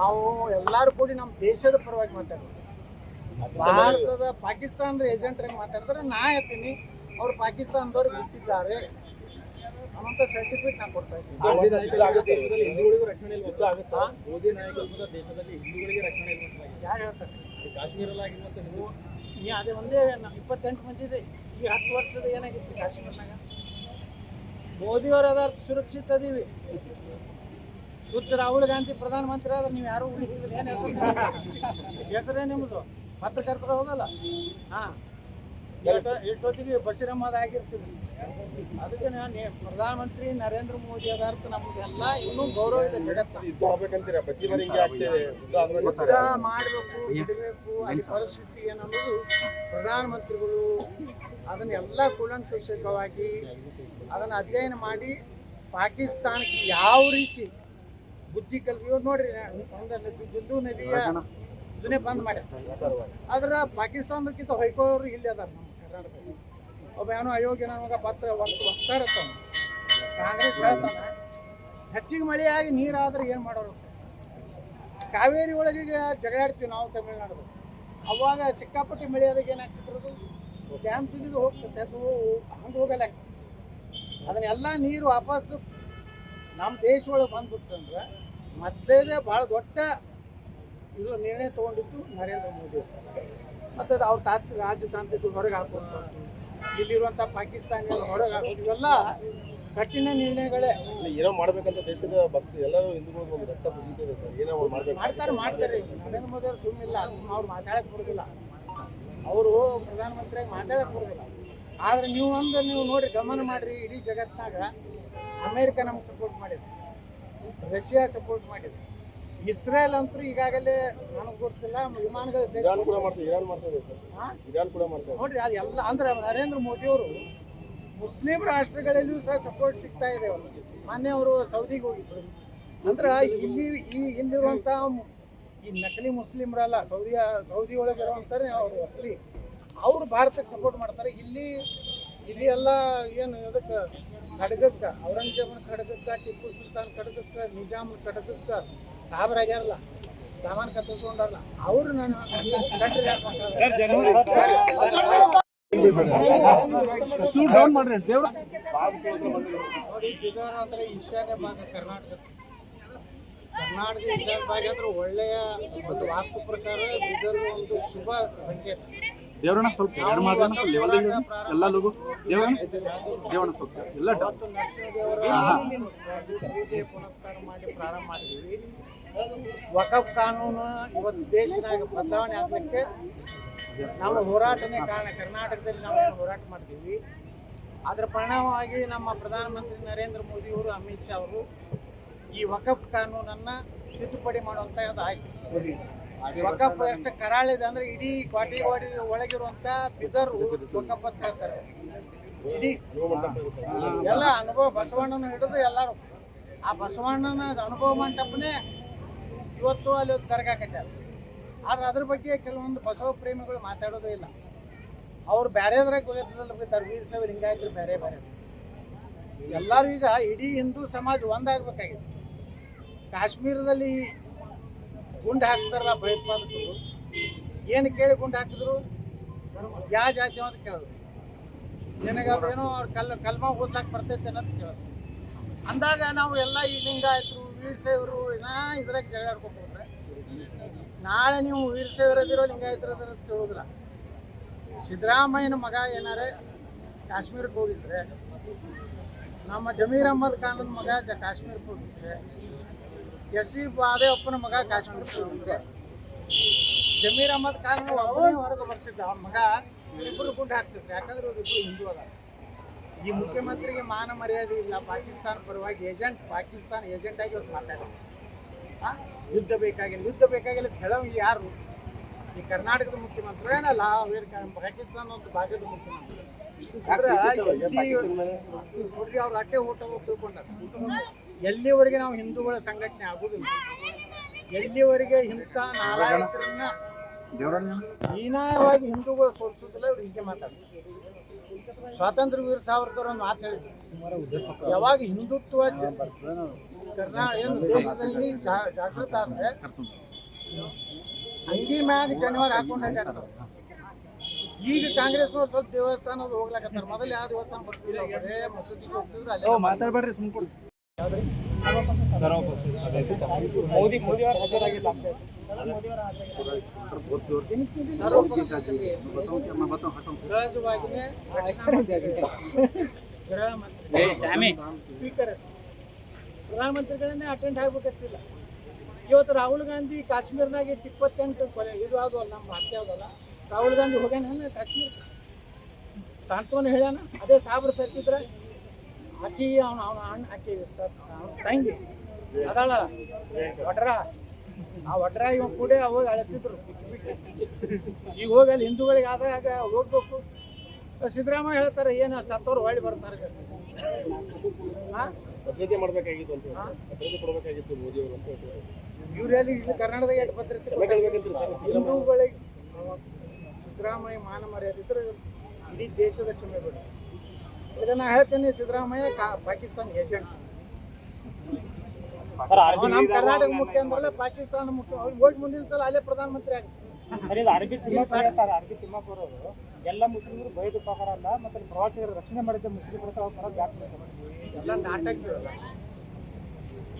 ನಾವು ಎಲ್ಲರೂ ಕೂಡಿ ನಮ್ಮ ದೇಶದ ಪರವಾಗಿ ಮಾತಾಡೋದು ಭಾರತದ ಪಾಕಿಸ್ತಾನದ ಏಜೆಂಟ್ರಾಗಿ ಮಾತಾಡಿದ್ರೆ ನಾ ಹೇಳ್ತೀನಿ ಅವ್ರು ಪಾಕಿಸ್ತಾನದವ್ರು ಬಿಟ್ಟಿದ್ದಾರೆ ಅನ್ನೋಂಥ ಸರ್ಟಿಫಿಕೇಟ್ ನಾ ಕೊಡ್ತಾ ಇದ್ದೀನಿ. ಯಾರು ಹೇಳ್ತಾರೆ? ಈ ಅದೇ ಒಂದೇ ನ- ಇಪ್ಪತ್ತೆಂಟು ಮಂದಿ ಇದೆ. ಈ ಹತ್ತು ವರ್ಷದ ಏನಾಗಿತ್ತು ಕಾಶ್ಮೀರ್ನಾಗ? ಮೋದಿಯವ್ರ ಅದಾರ್ಥ ಸುರಕ್ಷಿತ ಅದೀವಿ. ಹುಚ್ಚ ರಾಹುಲ್ ಗಾಂಧಿ ಪ್ರಧಾನಮಂತ್ರಿ ಆದ್ರೆ ನೀವು ಯಾರು ಏನು ಹೆಸರು? ಹೆಸರೇ ನಿಮ್ಮದು ಪತ್ರಕರ್ತರು ಹೌದಲ್ಲ ಹಾಂ. ಎಷ್ಟೊತ್ತಿಗೆ ಬಸಿರಮ್ಮದ ಆಗಿರ್ತೀವಿ ಅದಕ್ಕೆ ನಾನು ಪ್ರಧಾನಮಂತ್ರಿ ನರೇಂದ್ರ ಮೋದಿ ಅದಾರ್ಥ ನಮ್ಗೆಲ್ಲ ಇನ್ನೂ ಗೌರವ ಇದೆ ಜಗತ್ತ. ಮಾಡಬೇಕು ಇಡಬೇಕು ಅಲ್ಲಿ ಪರಿಸ್ಥಿತಿ ಏನನ್ನೋದು ಪ್ರಧಾನಮಂತ್ರಿಗಳು ಅದನ್ನೆಲ್ಲ ಕೂಲಂಕುಷವಾಗಿ ಅದನ್ನು ಅಧ್ಯಯನ ಮಾಡಿ ಪಾಕಿಸ್ತಾನಕ್ಕೆ ಯಾವ ರೀತಿ ಬುದ್ಧಿ ಕಲ್ಪಿಯೋ ನೋಡ್ರಿ ಜುದ್ದು ನದಿಯ ಇದನ್ನೇ ಬಂದ್ ಮಾಡಿ. ಆದ್ರೆ ಪಾಕಿಸ್ತಾನಕ್ಕಿಂತ ಹೊಯ್ಕೋರು ಇಲ್ಲಿ ಅದಾರ ನಮ್ಮ ಕರ್ನಾಟಕದಲ್ಲಿ. ಒಬ್ಬ ಏನೋ ಅಯೋಗ್ಯ ನಮಗ ಪತ್ರ ವಕ್ತಾರ ಕಾಂಗ್ರೆಸ್ ಹೇಳ್ತಾನೆ ಹೆಚ್ಚಿಗೆ ಮಳೆಯಾಗಿ ನೀರಾದ್ರೆ ಏನು ಮಾಡೋರು? ಕಾವೇರಿ ಒಳಗೆ ಜಗಳಾಡ್ತೀವಿ ನಾವು ತಮಿಳ್ನಾಡು. ಅವಾಗ ಚಿಕ್ಕಾಪಟ್ಟಿ ಮಳೆ ಆದಾಗ ಏನಾಗ್ತಿರೋದು ಡ್ಯಾಮ್ ತಿಂದಿದ್ದು ಹೋಗ್ತದೆ ಅದು ಹಂಗೆ ಹೋಗಲ್ಲ. ಅದನ್ನೆಲ್ಲ ನೀರು ವಾಪಸ್ಸು ನಮ್ಮ ದೇಶ ಒಳಗೆ ಬಂದ್ಬಿಟ್ರಂದ್ರೆ ಮೊದಲೇ ಭಾಳ ದೊಡ್ಡ ಇದು ನಿರ್ಣಯ ತಗೊಂಡಿದ್ದು ನರೇಂದ್ರ ಮೋದಿ. ಮತ್ತು ಅದು ಅವ್ರ ತಾತ್ ರಾಜತಾಂತ್ರಿಕ ಹೊರಗೆ ಹಾಕೋದು ಇಲ್ಲಿರುವಂಥ ಪಾಕಿಸ್ತಾನ ಹೊರಗೆ ಹಾಕೋದು ಇವೆಲ್ಲ ಕಠಿಣ ನಿರ್ಣಯಗಳೇ. ಏನೋ ಮಾಡ್ಬೇಕಂತ ದೇಶದ ಭಕ್ತಿ ಎಲ್ಲರೂ ಹಿಂದೂಗಳು ಒಂದು ರಕ್ತ ಬಂದಿದ್ದೇವೆ ಸರ್. ಏನೋ ಮಾಡ್ಬೇಕು. ಮಾಡ್ತಾರೆ ಮಾಡ್ತಾರೆ. ನರೇಂದ್ರ ಮೋದಿ ಅವರು ಸುಮ್ಮನಿಲ್ಲ ಅವ್ರು ಮಾತಾಡಕ್ಕೆ ಬರೋದಿಲ್ಲ. ಅವರು ಪ್ರಧಾನಮಂತ್ರಿಯಾಗಿ ಮಾತಾಡಕ್ಕೆ ಬರೋದಿಲ್ಲ. ಆದ್ರೆ ನೀವು ಒಂದು ನೀವು ನೋಡಿ ಗಮನ ಮಾಡ್ರಿ ಇಡೀ ಜಗತ್ನಾಗ ಅಮೇರಿಕ ನಮ್ಗೆ ಸಪೋರ್ಟ್ ಮಾಡಿದೆ ರಷ್ಯಾ ಸಪೋರ್ಟ್ ಮಾಡಿದೆ. ಇಸ್ರೇಲ್ ಅಂತೂ ಈಗಾಗಲೇ ನನಗೆ ಗೊತ್ತಿಲ್ಲ ವಿಮಾನಗಳು ಇರಾನ್ ಕೂಡ ಮಾಡ್ತಾರೆ ಇರಾನ್ ಮಾಡ್ತಾರೆ? ಇರಾನ್ ಕೂಡ ಮಾಡ್ತಾರೆ ನೋಡ್ರಿ ಅಲ್ಲಿ ಎಲ್ಲ ಅಂದ್ರೆ ನರೇಂದ್ರ ಮೋದಿಯವರು ಮುಸ್ಲಿಂ ರಾಷ್ಟ್ರಗಳಲ್ಲಿಯೂ ಸಹ ಸಪೋರ್ಟ್ ಸಿಗ್ತಾ ಇದೆ ಅವ್ರಿಗೆ. ಮೊನ್ನೆ ಅವರು ಸೌದಿಗೆ ಹೋಗಿದ್ರು. ಅಂದ್ರೆ ಇಲ್ಲಿ ಈ ಇಲ್ಲಿರುವಂಥ ಈ ನಕಲಿ ಮುಸ್ಲಿಮ್ರಲ್ಲ ಸೌದಿ ಸೌದಿ ಒಳಗೆ ಇರುವಂತಾರೆ ಅವರು ಅಸಲಿ. ಅವರು ಭಾರತಕ್ಕೆ ಸಪೋರ್ಟ್ ಮಾಡ್ತಾರೆ. ಇಲ್ಲಿ ಇಲ್ಲಿ ಎಲ್ಲ ಏನು ಅದಕ್ಕೆ ಖಡ್ಗಕ್ಕೆ ಔರಂಗಜೇಬನ ಖಡ್ಗಕ್ಕೆ ಟಿಪ್ಪು ಸುಲ್ತಾನ್ ಖಡ್ಗಕ್ಕೆ ನಿಜಾಮ್ ಖಡ್ಗಕ್ಕೆ ಸಾಬ್ರಾಗ್ಯಾರಲ್ಲ ಸಾಮಾನು ಕತ್ತಿಸ್ಕೊಂಡಾರಲ್ಲ ಅವರು ನಾನು ಡೌನ್ ಮಾಡ್ರಿ ದೇವ್ರ ನೋಡಿ ಬೀದರ್ ಅಂದ್ರೆ ಈಶಾನ್ಯ ಭಾಗ ಕರ್ನಾಟಕ. ಕರ್ನಾಟಕ ಈಶಾನ್ಯ ಭಾಗ ಅಂದ್ರೆ ಒಳ್ಳೆಯ ಒಂದು ವಾಸ್ತು ಪ್ರಕಾರ ಇದರ ಒಂದು ಶುಭ ಸಂಕೇತ. ದೇವ್ರಣ್ಣ ಸ್ವಲ್ಪ ಎರಡು ಮಾತನ್ನ ಸ್ವಲ್ಪ ಲೆವೆಲ್ ಎಲ್ಲ ಲಗು ದೇವ್ರಣ್ಣ ದೇವಣ್ಣ ಸ್ವಲ್ಪ ಎಲ್ಲ ಪೂಜೆ ಪುನಸ್ಕಾರ ಮಾಡಿ ಪ್ರಾರಂಭ ಮಾಡಿದ್ವಿ ವಕಫ್ ಕಾನೂನು ಇವತ್ತು ದೇಶನಾಗ ಬದಲಾವಣೆ ಆಗಲಿಕ್ಕೆ ನಮ್ಮ ಹೋರಾಟನೇ ಕಾರಣ. ಕರ್ನಾಟಕದಲ್ಲಿ ನಾವು ಹೋರಾಟ ಮಾಡ್ತೀವಿ. ಅದರ ಪರಿಣಾಮವಾಗಿ ನಮ್ಮ ಪ್ರಧಾನಮಂತ್ರಿ ನರೇಂದ್ರ ಮೋದಿ ಅವರು ಅಮಿತ್ ಶಾ ಅವರು ಈ ವಕಫ್ ಕಾನೂನನ್ನ ತಿದ್ದುಪಡಿ ಮಾಡುವಂತ ಆಯ್ತು ವಕಫ್ ಎಷ್ಟು ಕರಾಳಿದೆ ಅಂದ್ರೆ ಇಡೀ ಕ್ವಾಟಿಗೋಡಿ ಒಳಗಿರುವಂತ ಬಿದರ್ ಒಕ್ಕಪ್ಪ ಅಂತ ಹೇಳ್ತಾರೆ. ಇಡೀ. ಎಲ್ಲ ಅನುಭವ ಬಸವಣ್ಣನ ಹಿಡಿದು ಎಲ್ಲರೂ. ಆ ಬಸವಣ್ಣನ ಅನುಭವ ಮಂಟಪನೇ ಇವತ್ತು ಅಲ್ಲಿ ಒಂದು ಆದ್ರೆ ಅದ್ರ ಬಗ್ಗೆ ಕೆಲವೊಂದು ಬಸವ ಪ್ರೇಮಿಗಳು ಮಾತಾಡೋದೇ ಇಲ್ಲ. ಅವ್ರು ಬೇರೆದ್ರಾಗ ಹೋಗಿದ್ರಲ್ಲ ಬಿದ್ದಾರೆ ವೀರ ಸಾವಿರ ಲಿಂಗಾಯತರು ಬೇರೆ ಬೇರೆ ಎಲ್ಲರೂ ಈಗ ಇಡೀ ಹಿಂದೂ ಸಮಾಜ ಒಂದಾಗಬೇಕಾಗಿದೆ. ಕಾಶ್ಮೀರದಲ್ಲಿ ಗುಂಡು ಹಾಕ್ತಾರಲ್ಲ, ಭಯೋತ್ಪಾದಕರು. ಏನು ಕೇಳಿ ಗುಂಡು ಹಾಕಿದ್ರು? ಯಾವ ಜಾತಿ ಅಂತ ಕೇಳಿದ್ರು ನಿನಗದೇನೋ ಅವ್ರ ಕಲ್ ಕಲ್ಮ ಓದ್ಲಾಕ್ ಬರ್ತೈತೆ ಅನ್ನೋದು ಕೇಳಿದ್ರು ಅಂದಾಗ ನಾವು ಎಲ್ಲ ಈ ಲಿಂಗಾಯತರು, ವೀರಶೈವರು ಏನಾ ಇದ್ರಾಗ ಜಗಳ ಆಡ್ಕೊಂಡು ಹೋದ್ರೆ, ನಾಳೆ ನೀವು ವೀರಶೈವರದಿರೋ ಲಿಂಗಾಯತರದಿರೋ ಕೇಳೋದಿಲ್ಲ. ಸಿದ್ದರಾಮಯ್ಯನ ಮಗ ಏನಾರೆ ಕಾಶ್ಮೀರಕ್ಕೆ ಹೋಗಿದ್ರೆ, ನಮ್ಮ ಜಮೀರ್ ಅಹಮದ್ ಖಾನನ ಮಗ ಜ ಕಾಶ್ಮೀರಕ್ಕೆ ಹೋಗಿದ್ರೆ ಎಸ್ ಸಿ ಬಾದೇವಪ್ಪನ ಮಗ ಹೋಗಿದ್ರೆ ಜಮೀರ್ ಅಹಮದ್ ಖಾನ್ ಒಬ್ಬನೇ ಹೊರಗೆ ಬರ್ತಿದ್ದ. ಅವ್ನ ಮಗ ಇಬ್ಬರು ಗುಂಡು ಹಾಕ್ತಿದ್ರು. ಯಾಕಂದ್ರೆ ಇವ್ರು ಇಬ್ರು ಹಿಂದೂ ಅದ ಈ ಮುಖ್ಯಮಂತ್ರಿಗೆ ಮಾನ ಮರ್ಯಾದೆ ಇಲ್ಲ. ಪಾಕಿಸ್ತಾನ ಪರವಾಗಿ ಏಜೆಂಟ್ ಪಾಕಿಸ್ತಾನ ಏಜೆಂಟ್ ಆಗಿ ಇವತ್ತು ಮಾತಾಡೋದು? ಯುದ್ಧ ಬೇಕಾಗಿಲ್ಲ. ಯುದ್ಧ ಬೇಕಾಗಿಲ್ಲ ಅಂತ ಯಾರು? ಈ ಕರ್ನಾಟಕದ ಮುಖ್ಯಮಂತ್ರಿ ಏನಲ್ಲ? ಅವ್ರು ಪಾಕಿಸ್ತಾನ ಒಂದು ಭಾಗದ ಮುಖ್ಯಮಂತ್ರಿ. ನೋಡ್ರಿ ಅವ್ರು ಅಟ್ಟೆ ಊಟ ತಿಳ್ಕೊಂಡಾರ. ಎಲ್ಲಿವರೆಗೆ ನಾವು ಹಿಂದೂಗಳ ಸಂಘಟನೆ ಆಗುವುದಿಲ್ಲ. ಎಲ್ಲಿವರೆಗೆ ಇಂಥ ನಾರಾಯಕರನ್ನ ಹೀನಾಯವಾಗಿ ಹಿಂದೂಗಳು ಸೋಲಿಸೋದಿಲ್ಲ ಇವ್ರು ಹೀಗೆ ಮಾತಾಡ್ತಾರೆ. ಸ್ವಾತಂತ್ರ್ಯ ವೀರ ಸಾವರ್ಕರ್ ಒಂದು ಮಾತು ಹೇಳಿದ್ರು. ಯಾವಾಗ ಹಿಂದುತ್ವ ಕರ್ನಾಟಕ ದೇಶದಲ್ಲಿ ಜಾಗೃತ ಆದ್ರೆ ಅಂಗಿ ಮ್ಯಾಗ ಜನವರ ಹಾಕೊಂಡು ಈಗ ಕಾಂಗ್ರೆಸ್ನವ್ರು ಸ್ವಲ್ಪ ದೇವಸ್ಥಾನದ ಹೋಗ್ಲಾಕತ್ತಾರ. ಮೊದಲು ಯಾವ ದೇವಸ್ಥಾನ ಬರ್ತಿಲ್ಲ. ಬರೇ ಮಸೂದಿಗೆ ಹೋಗ್ತಿದ್ರು, ಅಲ್ಲಿ ಮಾತಾಡ್ಬೇಡ್ರಿ ಸುಮ್ ಕೊಡಿ. ಮೋದಿ ಮೋದಿ ಅವರು ಹಾಜರಾಗಿಲ್ಲ. ಸಹಜವಾಗಿನೇ ಗೃಹ ಮಂತ್ರಿ ಸ್ಪೀಕರ್ ಪ್ರಧಾನಮಂತ್ರಿಗಳನ್ನೇ ಅಟೆಂಡ್ ಆಗ್ಬೇಕಿಲ್ಲ ಇವತ್ತು ರಾಹುಲ್ ಗಾಂಧಿ ಕಾಶ್ಮೀರ್ನಾಗ ಇಪ್ಪತ್ತೆಂಟು ಕೊಲೆ. ಇದು ಆಗೋಲ್ಲ ನಮ್ಮ ಹತ್ಯೆ ಆಗೋಲ್ಲ ರಾಹುಲ್ ಗಾಂಧಿ ಹೋಗ್ಯಾನ ಕಾಶ್ಮೀರ? ಸಾಂತ್ವನ ಹೇಳ್ಯಾನ? ಅದೇ ಸಾಬ್ರು ಸತ್ತಿದ್ರ ಆಕಿ ಅವ್ನ ಅವನ ಅಣ್ಣ ಅವ್ನ್ ತಂಗಿ. ಅದಾಳ ಒಟ್ರ ಆ ಒಟ್ರ ಇವ ಕೂಡ ಹೋಗಿ ಅಳತಿದ್ರು. ಈಗ ಹೋಗಿ ಅಲ್ಲಿ ಹಿಂದೂಗಳಿಗೆ ಆದಾಗ ಹೋಗ್ಬೇಕು. ಸಿದ್ದರಾಮಯ್ಯ ಹೇಳ್ತಾರೆ ಏನು ಸತ್ತವ್ರು ಹೊಳ್ಳಿ ಬರ್ತಾರೆ. ಭದ್ರತೆ ಮಾಡ್ಬೇಕಾಗಿತ್ತು ಅಂತ. ಭದ್ರತೆ ಕೊಡ್ಬೇಕಾಗಿತ್ತು ಮೋದಿ ಅವರು ಅಂತ. ಇವ್ರಲ್ಲಿ ಇಲ್ಲಿ ಕರ್ನಾಟಕದಾಗ ಎಷ್ಟು ಭದ್ರತೆ ಹಿಂದೂಗಳಿಗೆ ಸಿದ್ದರಾಮಯ್ಯ ಮಾನ ಮರ್ಯಾದೆ ಇದ್ರೆ ಇಡೀ ದೇಶದ ಕ್ಷಮೆ ಬೇಡ. ಈಗ ನಾ ಹೇಳ್ತೇನೆ ಸಿದ್ದರಾಮಯ್ಯ ಪಾಕಿಸ್ತಾನ ಏಜೆಂಟ್. ನಮ್ಮ ಕರ್ನಾಟಕ ಮುಖ್ಯ ಅಂದ್ರಲ್ಲ ಪಾಕಿಸ್ತಾನ ಮುಖ್ಯ. ಅವ್ರು ಹೋಗಿ ಮುಂದಿನ ಸಲ ಅಲ್ಲೇ ಪ್ರಧಾನಮಂತ್ರಿ ಆಗ್ತಾರೆ ಸರ್ ಅರಬಿ ತಿಮ್ಮಾಪುರ ಹೇಳ್ತಾರೆ ಅರಬಿ ತಿಮ್ಮಾಪುರ ಅವರು. ಎಲ್ಲ ಮುಸ್ಲಿಮರು ಭಯೋತ್ಪಾದಕರಲ್ಲ ಮತ್ತೆ ಪ್ರವಾಸಿಗರ ರಕ್ಷಣೆ ಮಾಡಿದ್ದ ಮುಸ್ಲಿಮರ ಅವ್ರ ಪರ ಬ್ಯಾಕ್ ಎಲ್ಲ ನಾಟಕ.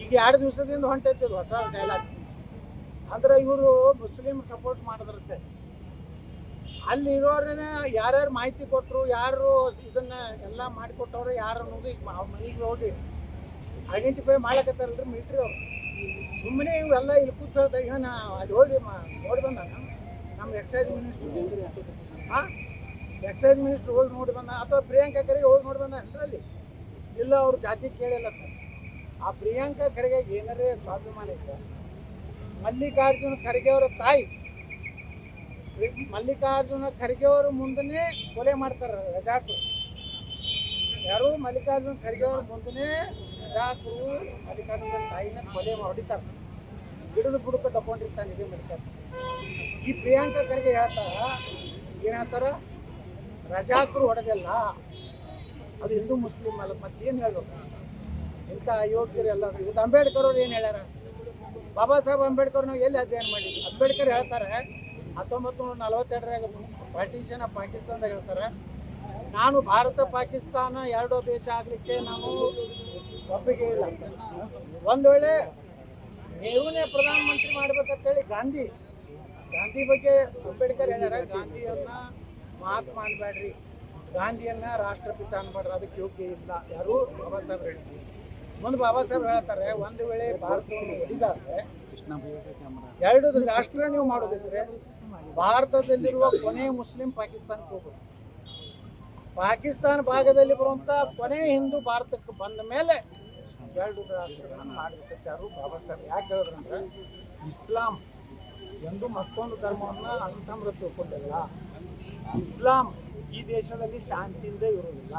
ಈಗ ಎರಡು ದಿವಸದಿಂದ ಹೊಂಟೈತಿ ಹೊಸ ಡೈಲಾಗ್ ಅಂದ್ರೆ ಇವರು ಮುಸ್ಲಿಂ ಸಪೋರ್ಟ್ ಮಾಡಿದ್ರಂತೆ. ಅಲ್ಲಿ ಇರೋರನ್ನ ಯಾರ್ಯಾರು ಮಾಹಿತಿ ಕೊಟ್ಟರು ಯಾರು ಇದನ್ನ ಎಲ್ಲ ಮಾಡಿಕೊಟ್ಟವ್ರು ಯಾರು ಅನ್ನೋದು ಈಗ ಮನೆಗೆ ಹೋಗಿ ಐಡೆಂಟಿಫೈ ಮಾಡ್ಲಕತ್ತಾರಲ್ರಿ ಮಿಲಿಟ್ರಿ ಅವ್ರು. ಸುಮ್ಮನೆ ಇವೆಲ್ಲ ಇಲ್ಲಿ ಕೂತೋದಾಗ ನಾ ಅಲ್ಲಿ ಹೋಗಿ ಮಾ- ನೋಡಿ ಬಂದ ನಮ್ಮ ಎಕ್ಸೈಸ್ ಮಿನಿಸ್ಟ್ರು ಹಾಂ ಎಕ್ಸೈಸ್ ಮಿನಿಸ್ಟ್ರು ಹೋಗಿ ನೋಡಿ ಬಂದ ಅಥವಾ ಪ್ರಿಯಾಂಕಾ ಖರ್ಗೆ ಹೋಗಿ ನೋಡಿ ಬಂದ ಅಲ್ಲಿ? ಇಲ್ಲ, ಅವ್ರ ಜಾತಿ ಕೇಳಿಲ್ಲ. ಆ ಪ್ರಿಯಾಂಕಾ ಖರ್ಗೆ ಏನಾರೇ ಸ್ವಾಭಿಮಾನ ಇತ್ತು ಮಲ್ಲಿಕಾರ್ಜುನ ಖರ್ಗೆ ಅವರ ತಾಯಿ ಮಲ್ಲಿಕಾರ್ಜುನ ಖರ್ಗೆ ಮುಂದೆ ಮುಂದನೆ ಕೊಲೆ ಮಾಡ್ತಾರ ರಜಾಕು ಯಾರು ಮಲ್ಲಿಕಾರ್ಜುನ ಖರ್ಗೆ ಅವ್ರ ಮುಂದನೆ ರಜಾಕು ಮಲ್ಲಿಕಾರ್ಜುನ ತಾಯಿನ ಕೊಲೆ ಹೊಡಿತಾರ ಗಿಡದ ಬುಡಕ ತಗೊಂಡಿರ್ತಾನೆ ಇದೇ ಮಲ್ಲಿಕಾರ್ಜುನ. ಈ ಪ್ರಿಯಾಂಕಾ ಖರ್ಗೆ ಹೇಳ್ತಾರ, ಏನ್ ಹೇಳ್ತಾರ? ರಜಾಕರು ಹೊಡೆದಿಲ್ಲ. ಅದು ಹಿಂದೂ ಮುಸ್ಲಿಂ ಅಲ್ಲ ಏನು ಹೇಳ್ಬೇಕು? ಇಂಥ ಅಯೋಗ್ಯರೆಲ್ಲ ಇವತ್ತು ಅಂಬೇಡ್ಕರ್ ಅವ್ರು ಏನು ಹೇಳ್ಯಾರ? ಬಾಬಾ ಸಾಹೇಬ್ ಅಂಬೇಡ್ಕರ್ ನಾವು ಎಲ್ಲಿ ಅಧ್ಯಯನ ಮಾಡಿದ್ವಿ ಅಂಬೇಡ್ಕರ್ ಹೇಳ್ತಾರೆ ಹತ್ತೊಂಬತ್ತು ನೂರ ನಲವತ್ತೆರಡರಾಗ ಪಾರ್ಟಿಷನ್ ಆಫ್ ಪಾಕಿಸ್ತಾನದಾಗ ಹೇಳ್ತಾರೆ. ನಾನು ಭಾರತ ಪಾಕಿಸ್ತಾನ ಎರಡೋ ದೇಶ ಆಗಲಿಕ್ಕೆ ನಾನು ಒಪ್ಪಿಗೆ ಇಲ್ಲ. ಒಂದು ವೇಳೆ ನೀವೇ ಪ್ರಧಾನಮಂತ್ರಿ ಮಾಡ್ಬೇಕಂತೇಳಿ ಗಾಂಧಿ ಗಾಂಧಿ ಬಗ್ಗೆ ಅಂಬೇಡ್ಕರ್ ಹೇಳ್ಯಾರ ಗಾಂಧಿಯನ್ನ ಮಾತು ಮಾಡಬೇಡ್ರಿ. ಗಾಂಧಿಯನ್ನ ರಾಷ್ಟ್ರಪಿತ ಅನ್ಬೇಡ್ರಿ ಅದಕ್ಕೆ ಯೋಗ್ಯ ಇಲ್ಲ. ಯಾರು ಬಾಬಾ ಸಾಹೇಬ್ ಹೇಳಿದ್ರು ಮುಂದೆ ಬಾಬಾ ಸಾಹೇಬ್ ಹೇಳ್ತಾರೆ ಒಂದು ವೇಳೆ ಭಾರತವನ್ನು ಹೊಡಿದಾದ್ರೆ ಎರಡು ರಾಷ್ಟ್ರ ನೀವು ಮಾಡೋದಿದ್ರೆ ಭಾರತದಲ್ಲಿರುವ ಕೊನೆ ಮುಸ್ಲಿಂ ಪಾಕಿಸ್ತಾನಕ್ಕೆ ಹೋಗೋದು ಪಾಕಿಸ್ತಾನ ಭಾಗದಲ್ಲಿ ಬರುವಂಥ ಕೊನೆ ಹಿಂದೂ ಭಾರತಕ್ಕೆ ಬಂದ ಮೇಲೆ ಎರಡು ರಾಷ್ಟ್ರಗಳನ್ನು ಯಾರು ಬಾಬಾ ಸಾಹೇಬ್. ಯಾಕೆ ಇಸ್ಲಾಂ ಎಂದು ಮತ್ತೊಂದು ಧರ್ಮವನ್ನ ಅಂತಮ್ರ ತಿಳ್ಕೊಂಡಿಲ್ಲ ಇಸ್ಲಾಂ ಈ ದೇಶದಲ್ಲಿ ಶಾಂತಿಯಿಂದ ಇರುವುದಿಲ್ಲ.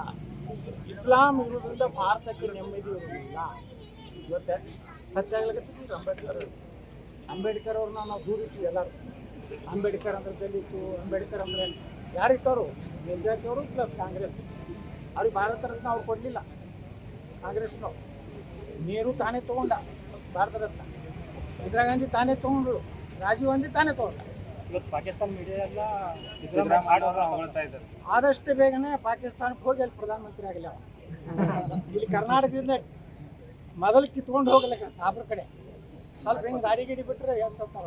ಇಸ್ಲಾಂ ಇರುವುದರಿಂದ ಭಾರತಕ್ಕೆ ನೆಮ್ಮದಿ ಇರುವುದಿಲ್ಲ. ಇವತ್ತೆ ಸತ್ಯ ಆಗ್ಲಿಕ್ಕೆ ಅಂಬೇಡ್ಕರ್. ಅಂಬೇಡ್ಕರ್ ಅವ್ರನ್ನ ನಾವು ದೂರಿಟ್ಟು ಎಲ್ಲರೂ. ಅಂಬೇಡ್ಕರ್ ಅಂದ್ರೆ ದಲಿತು ಅಂಬೇಡ್ಕರ್ ಅಂದ್ರೆ ಯಾರಿಟ್ಟವರು? ಅವರು ಪ್ಲಸ್ ಕಾಂಗ್ರೆಸ್. ಅವ್ರಿಗೆ ಭಾರತ ರತ್ನ ಅವ್ರು ಕೊಡಲಿಲ್ಲ. ಕಾಂಗ್ರೆಸ್ನವ್ರು. ನೀರು ತಾನೇ ತಗೊಂಡ ಭಾರತ ರತ್ನ. ಇಂದಿರಾ ಗಾಂಧಿ ತಾನೇ ತಗೊಂಡ್ರು. ರಾಜೀವ್ ಗಾಂಧಿ ತಾನೇ ತಗೊಂಡ. ಇವತ್ತು ಪಾಕಿಸ್ತಾನ ಮೀಡಿಯಾ ಎಲ್ಲ ಸಿದ್ದರಾಮಯ್ಯ ಹೊಗಳ್ತಾ ಇದ್ದಾರೆ. ಆದಷ್ಟು ಬೇಗನೆ ಪಾಕಿಸ್ತಾನಕ್ಕೆ ಹೋಗಿ ಅಲ್ಲಿ ಪ್ರಧಾನಮಂತ್ರಿ ಆಗಲಿ ಅವ ಇಲ್ಲಿ ಕರ್ನಾಟಕದಿಂದ ಮೊದಲು ಕಿತ್ಕೊಂಡು ಹೋಗಲಿಕ್ಕೆ ಸಾಬ್ರ ಕಡೆ. ಸ್ವಲ್ಪ ಹಿಂಗ್ ಗಾಡಿ ಗಿಡಿ ಬಿಟ್ಟರೆ ಎಷ್ಟು ಸತ್ತಾರ